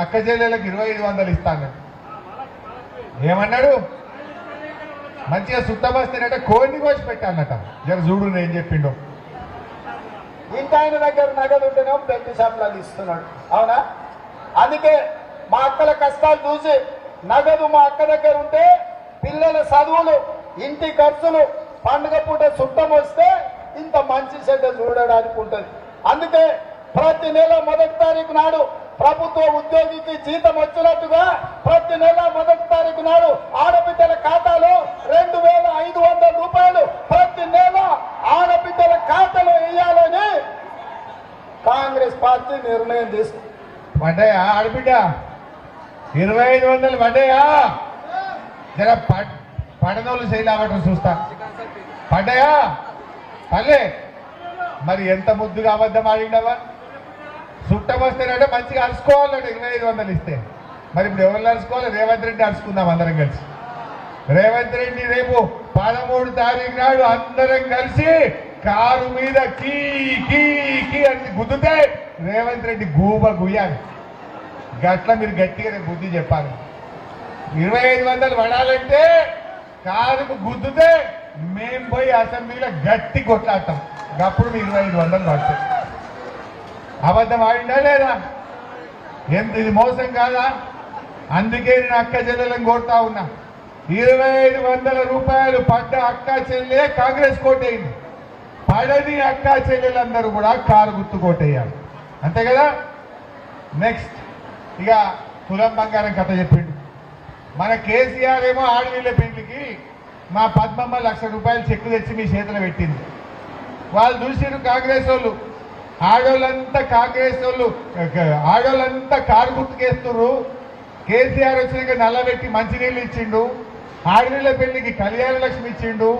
అక్క చెల్లెలకు ఇరవై ఐదు వందలు ఇస్తాను. ఏమన్నాడు? మంచిగా సుత్తమస్తేనంటే కోడిని కోసి పెట్టానట. జర చూడు నేను చెప్పిండు. ఇంకా ఆయన దగ్గర నగదు ఉంటేనే పెద్ద సంబలాలు ఇస్తున్నాడు. అవునా? అందుకే మా అక్కల కష్టాలు చూసి నగదు మా అక్క దగ్గర ఉంటే పిల్లల చదువులు ఇంటి ఖర్చులు పండుగ పూట సుట్టం వస్తే ఇంత మంచి చెడ్డ చూడడానికి ఉంటుంది అందుకే ప్రతి నెల మొదటి తారీఖు నాడు ప్రభుత్వ ఉద్యోగికి జీతం వచ్చినట్టుగా ప్రతి నెల మొదటి తారీఖు నాడు ఆడబిడ్డల ఖాతాలో రెండు వేల ఐదు వందల రూపాయలు ప్రతి నెల ఆడబిడ్డల ఖాతాలో వేయాలని కాంగ్రెస్ పార్టీ నిర్ణయం తీసుకుంది. పడ్డాయా ఆడబిడ్డ. ఇరవై ఐదు వందలు పడ్డాయా జర పడనోళ్ళు చేయలేవటం చూస్తా. పడ్డాయా పల్లె మరి ఎంత ముద్దుగా అబద్ధం ఆడిండవా? చుట్టం వస్తేనంటే మంచిగా అరుచుకోవాలంటే ఇరవై ఐదు వందలు ఇస్తే. మరి ఇప్పుడు ఎవరు అరుచుకోవాలి? రేవంత్ రెడ్డి అరుచుకుందాం అందరం కలిసి. రేవంత్ రెడ్డి రేపు పదమూడు తారీఖు నాడు అందరం కలిసి కారు మీద కీ కీ కీ అని గుద్దుతే రేవంత్ రెడ్డి గూబ గుయ్యాలి. గట్ల మీరు గట్టిగా రేపు బుద్ధి చెప్పాలి. ఇరవై ఐదు వందలు పడాలంటే కారుకు గుద్దుతే మేం పోయి అసెంబ్లీలో గట్టి కొట్లాడతాం. అప్పుడు మీ ఇరవై ఐదు వందలు పడతాయి అబద్ధం ఆడిందా లేదా? ఎంత ఇది మోసం కాదా? అందుకే నేను అక్క చెల్లెలను కోరుతా ఉన్నా. ఇరవై ఐదు వందల రూపాయలు పడ్డ అక్క చెల్లె కాంగ్రెస్ కోటయింది. పడని అక్క చెల్లెలందరూ కూడా కారు గుర్తు కోటేయాలి అంతే కదా? నెక్స్ట్ ఇక తులం బంగారం కథ చెప్పిండు. మన కేసీఆర్ ఏమో ఆడవీళ్ళ పెళ్ళికి మా పద్మమ్మ లక్ష రూపాయలు చెక్కు తెచ్చి మీ చేతిలో పెట్టింది. వాళ్ళు చూసిరు కాంగ్రెస్ వాళ్ళు. ఆడోళ్ళంతా కాంగ్రెస్ వాళ్ళు ఆడోళ్ళంతా కారు గుర్తుకేస్తున్నారు కేసీఆర్ వచ్చినాక నల్లబెట్టి మంచినీళ్ళు ఇచ్చిండు. ఆడనీళ్ళ పెళ్ళికి కళ్యాణ లక్ష్మి ఇచ్చిండు.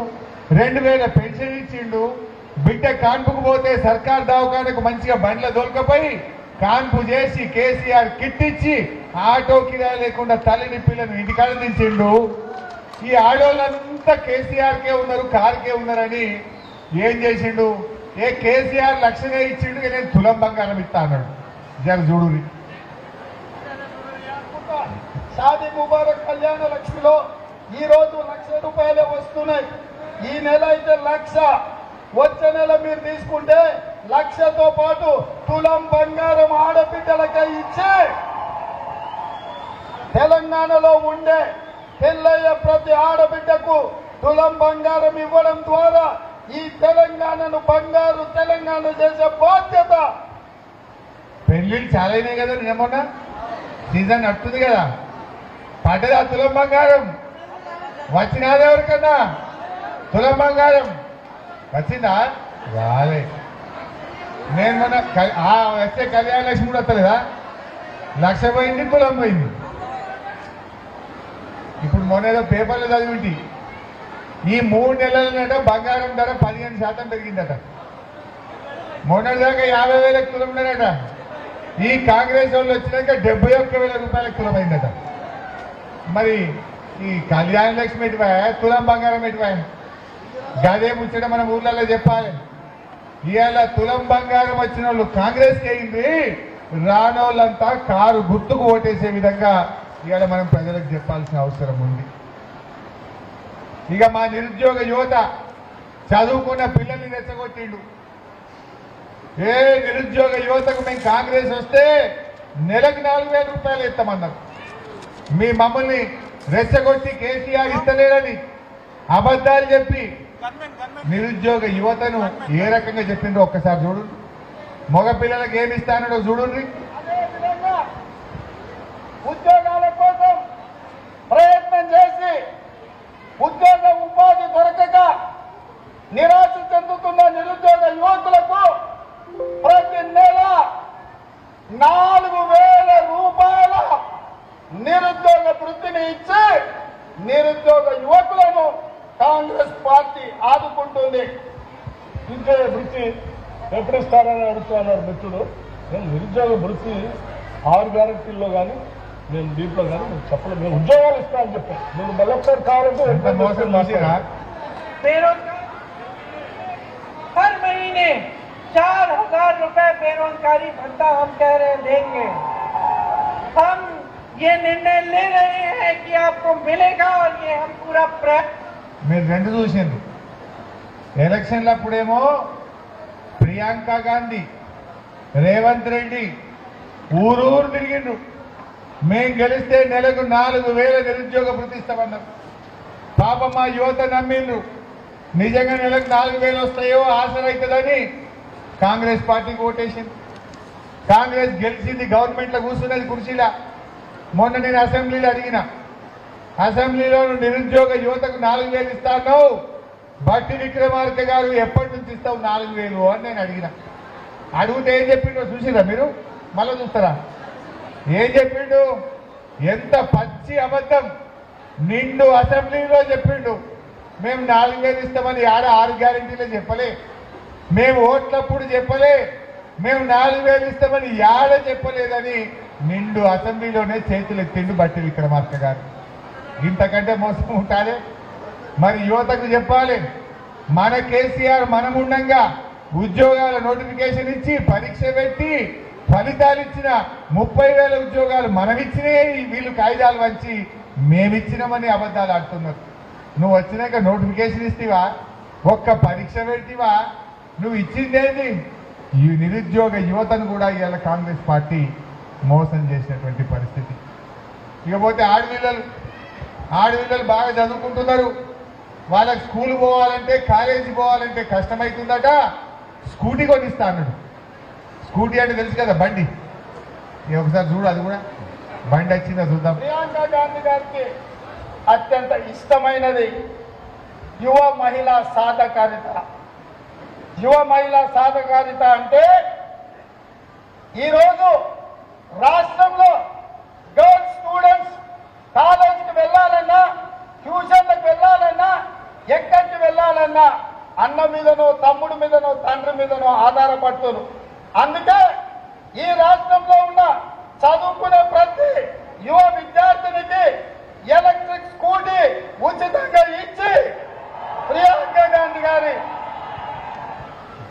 రెండు వేల పెన్షన్ ఇచ్చిండు. బిడ్డ కాన్పుకు పోతే సర్కార్ దవాఖానకు మంచిగా బండ్ల దొరకపోయి కాన్పు చేసి కేసీఆర్ కిట్ ఇచ్చి ఆటో కిరాయి లేకుండా తల్లిని పిల్లను ఇంటికాడ దించిండు. ఈ ఆడోళ్ళంతా కేసీఆర్కే ఉన్నారు కారుకే ఉన్నారని ఏం చేసిండు? ఏ కేసీఆర్ లక్షగా ఇచ్చిండు నేను తులం బంగారం ఇస్తా అన్నాడు. జర చూడుని షాదీ ముబారక్ కళ్యాణ లక్ష్మిలో ఈ రోజు లక్ష రూపాయలే వస్తున్నాయి. ఈ నెల అయితే లక్ష. వచ్చే నెల మీరు తీసుకుంటే లక్షతో పాటు తులం బంగారం ఆడబిడ్డలకై ఇచ్చి తెలంగాణలో ఉండే పెళ్ళయ్య ప్రతి ఆడబిడ్డకు తులం బంగారం ఇవ్వడం ద్వారా ఈ తెలంగాణను బంగారు తెలంగాణ చేసే బాధ్యత. పెళ్ళిళ్ళు చాలా అయినాయి కదా నిన్న సీజన్ నడుతుంది కదా. పడ్డదా తులం బంగారం. వచ్చినాది ఎవరికన్నా? తులం బంగారం. వచ్చిందా? రాలే. నేను మొన్న క- వచ్చే కళ్యాణ లక్ష్మి కూడా వస్తలేదా? లక్ష పోయింది తులం పోయింది. ఇప్పుడు మొన్న ఏదో పేపర్లో చదివింటి. ఈ మూడు నెలలనట బంగారం ధర పదిహేను శాతం పెరిగిందట. మొన్నటిదాకా యాభై వేలకు తులమున్నారట ఈ కాంగ్రెస్ వాళ్ళు వచ్చినాక డెబ్బై ఒక్క వేల రూపాయలకు తులమైందట. మరి ఈ కళ్యాణ లక్ష్మి ఎటువా? తులం బంగారం ఎటువా? గదే ముచ్చట మన ఊర్లలో చెప్పాలి. ఇవాళ తులం బంగారం వచ్చిన వాళ్ళు కాంగ్రెస్కి అయింది రానోళ్ళంతా కారు గుర్తుకు ఓటేసే విధంగా ఇవాళ మనం ప్రజలకు చెప్పాల్సిన అవసరం ఉంది. ఇక మా నిరుద్యోగ యువత చదువుకున్న పిల్లల్ని రెచ్చగొట్టిండు. ఏ నిరుద్యోగ యువతకు మేము కాంగ్రెస్ వస్తే నెలకు నాలుగు వేల రూపాయలు ఇస్తామన్నారు మీ మమ్మల్ని రెచ్చగొట్టి కేసీఆర్ ఇస్తలేడని అబద్ధాలు చెప్పి నిరుద్యోగ యువతను ఏ రకంగా చెప్పిండ్రో ఒక్కసారి చూడు. మగ పిల్లలకు ఏమి ఇస్తానో చూడండి ఉద్యోగాల కోసం నిరాశ చెందుతున్న నిరుద్యోగ యువకులకు ప్రతి నెల నాలుగు వేల రూపాయల నిరుద్యోగ వృత్తిని ఇచ్చి నిరుద్యోగ యువకులను కాంగ్రెస్ పార్టీ ఆదుకుంటుంది. నిరుద్యోగ వృత్తి ఎప్పుడు ఇస్తారని అడుగుతున్నారు మిత్రుడు? నేను నిరుద్యోగ వృత్తి ఆరు గ్యారెంటీల్లో కానీ నేను దీంట్లో కానీ నేను చెప్పలేదు నేను ఉద్యోగాలు ఇస్తానని చెప్పాను. నేను మళ్ళొకసారి కావాలంటే हजार रुपए बेरोजगारी भत्ता हम कह रहे हैं देंगे हर ये निर्णय ले रहे हैं कि आपको मिलेगा और ये हम पूरा प्रयास మీరు రెండు చూసిండ్రు ఎలక్షన్లప్పుడేమో ప్రియాంక గాంధీ రేవంత్ రెడ్డి ఊరూరు తిరిగిండ్రు మేం గెలిస్తే నెలకు నాలుగు వేల నిరుద్యోగ ప్రతిష్టమన్నారు పాప మా యువత నమ్మిండ్రు నిజంగా నెలకు నాలుగు వేలు వస్తాయో ఆశరైతుందని కాంగ్రెస్ పార్టీకి ఓటేసింది. కాంగ్రెస్ గెలిచింది గవర్నమెంట్లో కూర్చున్నది కుర్చీలా. మొన్న నేను అసెంబ్లీలో అడిగిన అసెంబ్లీలో నిరుద్యోగ యువతకు నాలుగు వేలు ఇస్తాను బట్టి విక్రమార్క గారు ఎప్పటి నుంచి ఇస్తావు నాలుగు వేలు అని నేను అడిగిన. అడిగితే ఏం చెప్పిండో చూసిరా మీరు? మళ్ళీ చూస్తారా? ఏం చెప్పిండు? ఎంత పచ్చి అబద్ధం. నిండు అసెంబ్లీలో చెప్పిండు. మేము నాలుగు వేలు ఇస్తామని ఆడ ఆరు గ్యారంటీలే చెప్పలే. మేము ఓట్లప్పుడు చెప్పలే. మేము నాలుగు వేలు ఇస్తామని యాడ చెప్పలేదని నిండు అసెంబ్లీలోనే చేతులు ఎత్తిండు బట్టి విక్రమార్క గారు. ఇంతకంటే మోసం ఉంటారే? మరి యువతకు చెప్పాలి. మన కేసీఆర్ మనముండంగా ఉద్యోగాల నోటిఫికేషన్ ఇచ్చి పరీక్ష పెట్టి ఫలితాలు ఇచ్చిన ముప్పై వేల ఉద్యోగాలు మనమిచ్చినే వీళ్ళు కాగితాలు వంచి మేమిచ్చినామని అబద్ధాలు ఆడుతున్నారు. నువ్వు వచ్చినాక నోటిఫికేషన్ ఇస్తేవా? ఒక్క పరీక్ష పెట్టివా? నువ్వు ఇచ్చిందేంటి ఈ నిరుద్యోగ యువతను కూడా ఇవాళ కాంగ్రెస్ పార్టీ మోసం చేసినటువంటి పరిస్థితి. ఇకపోతే ఆడపిల్లలు ఆడపిల్లలు బాగా చదువుకుంటున్నారు. వాళ్ళకి స్కూల్ పోవాలంటే కాలేజీ పోవాలంటే కష్టమవుతుందట స్కూటీ కొనిస్తా అన్నాడు. స్కూటీ అంటే తెలుసు కదా బండి. ఇక ఒకసారి చూడు అది కూడా. బండి వచ్చిందా చూద్దాం. ప్రియాంక గాంధీ గారికి అత్యంత ఇష్టమైనది యువ మహిళా సాధకారిత. యువ మహిళా సాధకారిత అంటే ఈరోజు రాష్ట్రంలో గర్ల్స్ స్టూడెంట్స్ కాలేజీకి వెళ్ళాలన్నా ట్యూషన్లకు వెళ్ళాలన్నా ఎక్కడికి వెళ్ళాలన్నా అన్న మీదనో తమ్ముడి మీదనో తండ్రి మీదనో ఆధారపడుతున్నారు అందుకే ఈ రాష్ట్రంలో ఉన్న చదువుకునే ప్రతి యువ విద్యార్థినికి ఎలక్ట్రిక్ స్కూటీ ఉచితంగా ఇచ్చి ప్రియాంక గాంధీ గారి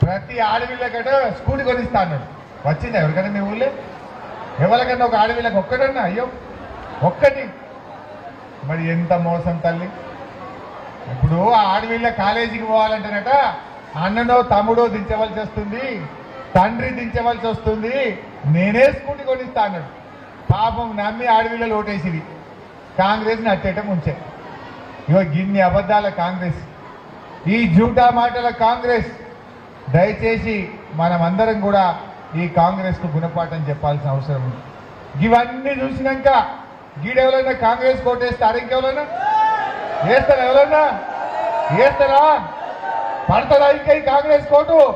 ప్రతి ఆడపిల్లకట స్కూటీ కొనిస్తా అన్నాడు. వచ్చిందా ఎవరికైనా మీ ఊళ్ళో? ఎవరికన్నా ఒక ఆడపిల్లకి ఒక్కటన్నా? అయ్యో ఒక్కటి. మరి ఎంత మోసం తల్లి? ఇప్పుడు ఆ ఆడపిల్ల కాలేజీకి పోవాలంటేనట అన్ననో తమ్ముడో దించవలసి వస్తుంది తండ్రి దించవలసి వస్తుంది నేనే స్కూటీ కొనిస్తా అన్నాడు. పాపం నమ్మి ఆడవిళ్ళలు ఓటేసివి కాంగ్రెస్ని అట్టేయటం ఉంచే ఇగో గిన్ని అబద్ధాల కాంగ్రెస్. ఈ జూటా మాటల కాంగ్రెస్. దయచేసి మనమందరం కూడా ఈ కాంగ్రెస్కు గుణపాఠం చెప్పాల్సిన అవసరం ఉంది. ఇవన్నీ చూసినాక గీడెవరైనా కాంగ్రెస్ కోటేస్తారు ఇంకెవరైనా వేస్తారా ఎవరైనా వేస్తారా? పడతారా ఇంకా ఈ కాంగ్రెస్ కోటు?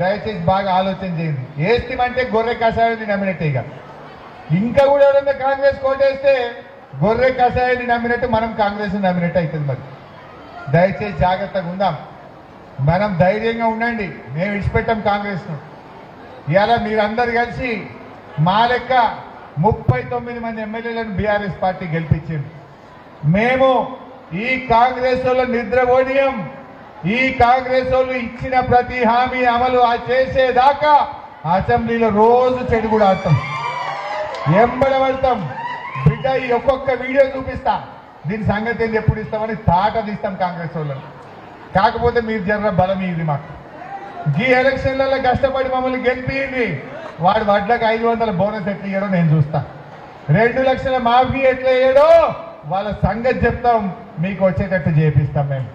దయచేసి బాగా ఆలోచన చేయండి. వేస్తామంటే గొర్రె కషాయాన్ని నమ్మినట్టే ఇక. ఇంకా కూడా ఎవరైనా కాంగ్రెస్ కోటేస్తే గొర్రె కషాయాన్ని నమ్మినట్టు మనం కాంగ్రెస్ని నమ్మినట్టు అవుతుంది మరి. దయచేసి జాగ్రత్తగా ఉందాం. మనం ధైర్యంగా ఉండండి. మేము విడిచిపెట్టాం కాంగ్రెస్ను. ఇవాళ మీరందరు కలిసి మా లెక్క ముప్పై తొమ్మిది మంది ఎమ్మెల్యేలను బీఆర్ఎస్ పార్టీ గెలిపించింది. మేము ఈ కాంగ్రెస్ వాళ్ళ ఓడియం ఈ కాంగ్రెస్ వాళ్ళు ఇచ్చిన ప్రతి హామీ అమలు ఆ చేసేదాకా అసెంబ్లీలో రోజు చెడు కూడా ఆడతాం. ఎంబడబడతాం బిడ్డ ఈ ఒక్కొక్క వీడియో చూపిస్తా. దీని సంగతి ఎప్పుడు ఇస్తామని తాట తీస్తాం కాంగ్రెస్ వాళ్ళని. కాకపోతే మీరు జర్ర బలం ఇది మాకు. ఈ ఎలక్షన్లలో కష్టపడి మమ్మల్ని గెలిపియండి. వాడు వడ్లకు ఐదు వందల బోనస్ ఎట్లా ఇయ్యాడో నేను చూస్తా. రెండు లక్షల మాఫీ ఎట్లా అయ్యాడో వాళ్ళ సంగతి చెప్తాం. మీకు వచ్చేటట్టు చేపిస్తాం మేము.